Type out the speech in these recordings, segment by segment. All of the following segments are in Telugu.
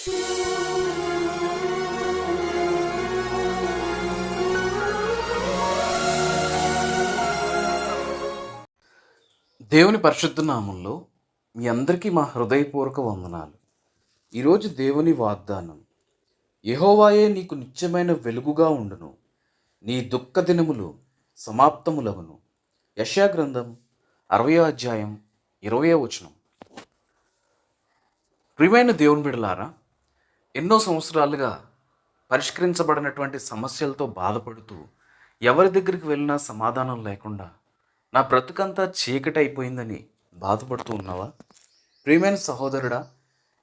దేవుని పరిశుద్ధ నామంలో మీ అందరికీ మా హృదయపూర్వక వందనాలు. ఈరోజు దేవుని వాగ్దానం యహోవాయే నీకు నిత్యమైన వెలుగుగా ఉండును. నీ దుఃఖ దినములు సమాప్తములగును యశాగ్రంథం అరవయో అధ్యాయం ఇరవయో వచనం. ప్రియమైన దేవుని బిడలారా ఎన్నో సంవత్సరాలుగా పరిష్కరించబడినటువంటి సమస్యలతో బాధపడుతూ ఎవరి దగ్గరికి వెళ్ళినా సమాధానం లేకుండా నా బ్రతుకంతా చీకటి అయిపోయిందని బాధపడుతూ ఉన్నావా? ప్రియమైన సహోదరుడా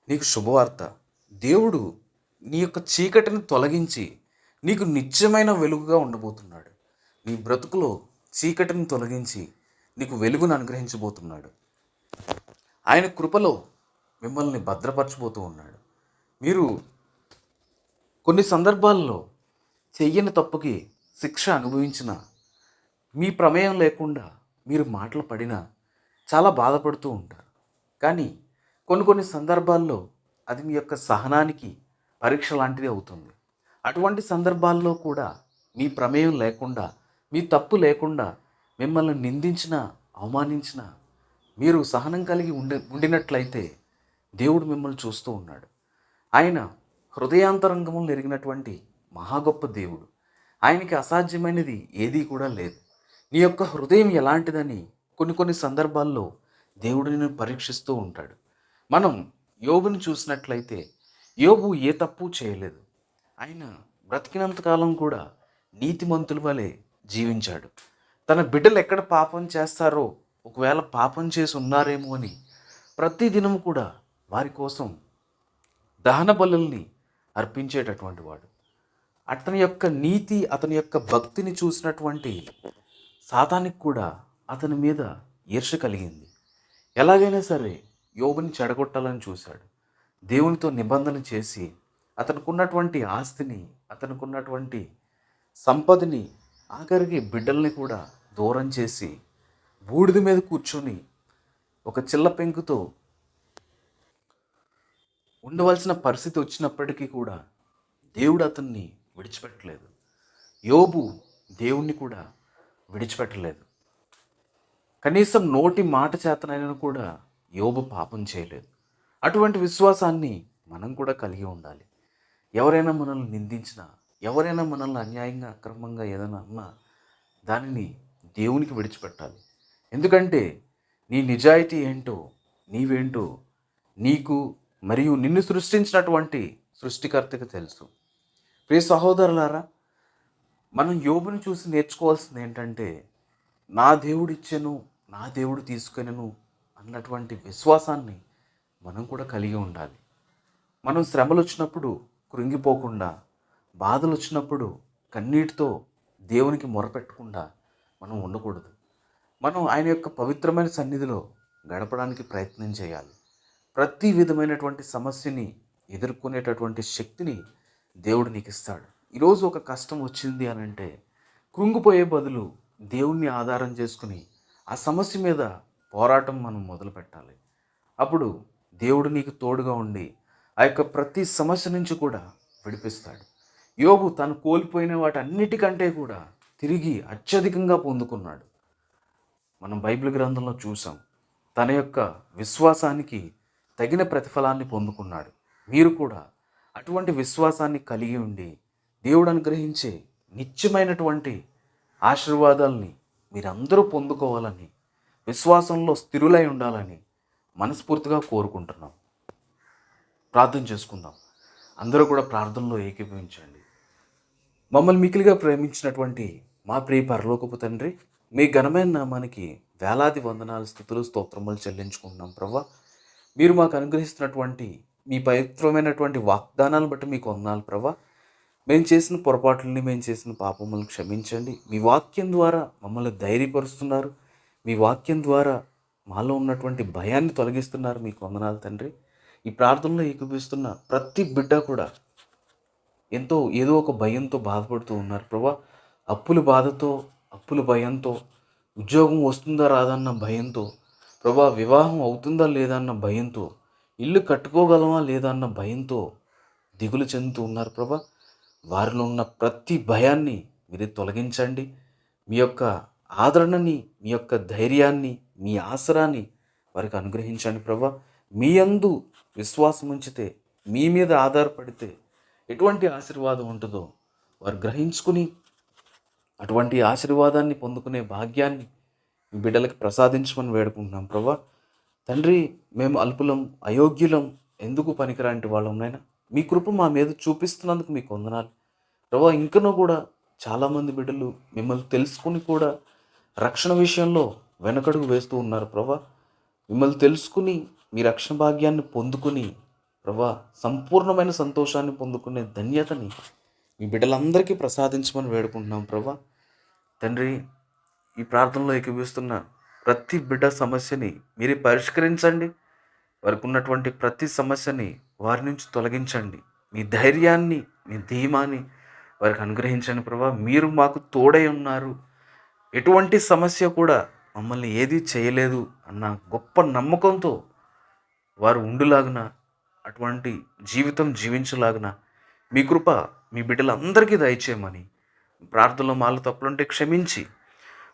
నీకు శుభవార్త. దేవుడు నీ యొక్క చీకటిని తొలగించి నీకు నిత్యమైన వెలుగుగా ఉండబోతున్నాడు. నీ బ్రతుకులో చీకటిని తొలగించి నీకు వెలుగును అనుగ్రహించబోతున్నాడు. ఆయన కృపలో మిమ్మల్ని భద్రపరచబోతూ ఉన్నాడు. మీరు కొన్ని సందర్భాల్లో చెయ్యని తప్పుకి శిక్ష అనుభవించిన మీ ప్రమేయం లేకుండా మీరు మాటలు పడినా చాలా బాధపడుతూ ఉంటారు. కానీ కొన్ని కొన్ని సందర్భాల్లో అది మీ యొక్క సహనానికి పరీక్ష లాంటిది అవుతుంది. అటువంటి సందర్భాల్లో కూడా మీ ప్రమేయం లేకుండా మీ తప్పు లేకుండా మిమ్మల్ని నిందించిన అవమానించిన మీరు సహనం కలిగి ఉండి ఉండినట్లయితే దేవుడు మిమ్మల్ని చూస్తూ ఉన్నాడు. ఆయన హృదయాంతరంగములు ఎరిగినటువంటి మహా గొప్ప దేవుడు. ఆయనకి అసాధ్యమైనది ఏదీ కూడా లేదు. నీ యొక్క హృదయం ఎలాంటిదని కొన్ని కొన్ని సందర్భాల్లో దేవుడిని పరీక్షిస్తూ ఉంటాడు. మనం యోబుని చూసినట్లయితే యోబు ఏ తప్పు చేయలేదు. ఆయన బ్రతికినంతకాలం కూడా నీతిమంతుల వలె జీవించాడు. తన బిడ్డలు ఎక్కడ పాపం చేస్తారో ఒకవేళ పాపం చేసి ఉన్నారేమో అని ప్రతిదినం కూడా వారి కోసం దహన బలుల్ని అర్పించేటటువంటి వాడు. అతని యొక్క నీతి అతని యొక్క భక్తిని చూసినటువంటి సాతానికి కూడా అతని మీద ఈర్ష కలిగింది. ఎలాగైనా సరే యోబుని చెడగొట్టాలని చూశాడు. దేవునితో నిబంధన చేసి అతనికి ఉన్నటువంటి ఆస్తిని అతనికి ఉన్నటువంటి సంపదని ఆఖరికి బిడ్డల్ని కూడా దూరం చేసి బూడిద మీద కూర్చొని ఒక చిల్ల పెంకుతో ఉండవలసిన పరిస్థితి వచ్చినప్పటికీ కూడా దేవుడు అతన్ని విడిచిపెట్టలేదు. యోబు దేవుణ్ణి కూడా విడిచిపెట్టలేదు. కనీసం నోటి మాట చేతనైనా కూడా యోబు పాపం చేయలేదు. అటువంటి విశ్వాసాన్ని మనం కూడా కలిగి ఉండాలి. ఎవరైనా మనల్ని నిందించినా ఎవరైనా మనల్ని అన్యాయంగా అక్రమంగా ఏదైనా అన్నా దానిని దేవునికి విడిచిపెట్టాలి. ఎందుకంటే నీ నిజాయితీ ఏంటో నీవేంటో నీకు మరియు నిన్ను సృష్టించినటువంటి సృష్టికర్తకు తెలుసు. ప్రియ సహోదరులారా మనం యోబుని చూసి నేర్చుకోవాల్సింది ఏంటంటే నా దేవుడు ఇచ్చెను నా దేవుడు తీసుకొనను అన్నటువంటి విశ్వాసాన్ని మనం కూడా కలిగి ఉండాలి. మనం శ్రమలు వచ్చినప్పుడు కృంగిపోకుండా బాధలు వచ్చినప్పుడు కన్నీటితో దేవునికి మొరపెట్టకుండా మనం ఉండకూడదు. మనం ఆయన యొక్క పవిత్రమైన సన్నిధిలో గడపడానికి ప్రయత్నం చేయాలి. ప్రతి విధమైనటువంటి సమస్యని ఎదుర్కొనేటటువంటి శక్తిని దేవుడు నీకు ఇస్తాడు ఈరోజు ఒక కష్టం వచ్చింది అని అంటే కృంగిపోయే బదులు దేవుణ్ణి ఆధారం చేసుకుని ఆ సమస్య మీద పోరాటం మనం మొదలు పెట్టాలి. అప్పుడు దేవుడు నీకు తోడుగా ఉండి ఆ యొక్క ప్రతి సమస్య నుంచి కూడా విడిపిస్తాడు. యోబు తను కోల్పోయిన వాటన్నిటికంటే కూడా తిరిగి అత్యధికంగా పొందుకున్నాడు. మనం బైబిల్ గ్రంథంలో చూసాం తన యొక్క విశ్వాసానికి తగిన ప్రతిఫలాన్ని పొందుకున్నాడు. మీరు కూడా అటువంటి విశ్వాసాన్ని కలిగి ఉండి దేవుడు అనుగ్రహించే నిత్యమైనటువంటి ఆశీర్వాదాలని మీరందరూ పొందుకోవాలని విశ్వాసంలో స్థిరులై ఉండాలని మనస్ఫూర్తిగా కోరుకుంటున్నాం. ప్రార్థన చేసుకుందాం. అందరూ కూడా ప్రార్థనలో ఏకీభవించండి. మమ్మల్ని మికిలిగా ప్రేమించినటువంటి మా ప్రియ పరలోకపు తండ్రి మీ ఘనమైన నామానికి వేలాది వందనాలు స్థుతులు స్తోత్రములు చెల్లించుకుంటున్నాం. ప్రభా మీరు మాకు అనుగ్రహిస్తున్నటువంటి మీ పవిత్రమైనటువంటి వాగ్దానాలను బట్టి మీకు వందనాలు ప్రభా. మేము చేసిన పొరపాట్లని మేము చేసిన పాపములను క్షమించండి. మీ వాక్యం ద్వారా మమ్మల్ని ధైర్యపరుస్తున్నారు. మీ వాక్యం ద్వారా మాలో ఉన్నటువంటి భయాన్ని తొలగిస్తున్నారు మీకు వందనాలు తండ్రి. ఈ ప్రార్థనలో ఏకూపిస్తున్న ప్రతి బిడ్డ కూడా ఎంతో ఏదో ఒక భయంతో బాధపడుతూ ఉన్నారు ప్రభా. అప్పుల బాధతో అప్పుల భయంతో ఉద్యోగం వస్తుందా రాదన్న భయంతో ప్రభా వివాహం అవుతుందా లేదా అన్న భయంతో ఇల్లు కట్టుకోగలమా లేదా అన్న భయంతో దిగులు చెందుతూ ఉన్నారు ప్రభా. వారిలో ఉన్న ప్రతి భయాన్ని మీరు తొలగించండి. మీ యొక్క ఆదరణని మీ యొక్క ధైర్యాన్ని మీ ఆసరాన్ని వారికి అనుగ్రహించండి ప్రభా. మీ అందు విశ్వాసం ఉంచితే మీ మీద ఆధారపడితే ఎటువంటి ఆశీర్వాదం ఉంటుందో వారు గ్రహించుకుని అటువంటి ఆశీర్వాదాన్ని పొందుకునే భాగ్యాన్ని బిడ్డలకి ప్రసాదించమని వేడుకుంటున్నాం ప్రభా. తండ్రి మేము అల్పులం అయోగ్యులం ఎందుకు పనికిరాంటి వాళ్ళం నైనా మీ కృప మా మీద చూపిస్తున్నందుకు మీకు వందనాలు. ప్రభా ఇంకనూ కూడా చాలామంది బిడ్డలు మిమ్మల్ని తెలుసుకుని కూడా రక్షణ విషయంలో వెనకడుగు వేస్తూ ఉన్నారు ప్రభా. మిమ్మల్ని తెలుసుకుని మీ రక్షణ భాగ్యాన్ని పొందుకుని ప్రభా సంపూర్ణమైన సంతోషాన్ని పొందుకునే ధన్యతని మీ బిడ్డలందరికీ ప్రసాదించమని వేడుకుంటున్నాం ప్రభా. తండ్రి ఈ ప్రార్థనలో ఏకీపిస్తున్న ప్రతి బిడ్డ సమస్యని మీరే పరిష్కరించండి. వారికి ఉన్నటువంటి ప్రతి సమస్యని వారి నుంచి తొలగించండి. మీ ధైర్యాన్ని మీ ధీమాని వారికి అనుగ్రహించండి ప్రభా. మీరు మాకు తోడై ఉన్నారు. ఎటువంటి సమస్య కూడా మమ్మల్ని ఏదీ చేయలేదు అన్న గొప్ప నమ్మకంతో వారు ఉండులాగున అటువంటి జీవితం జీవించలాగున మీ కృప మీ బిడ్డలందరికీ దయచేయమని ప్రార్థనలో మాలో తప్పులుంటే క్షమించి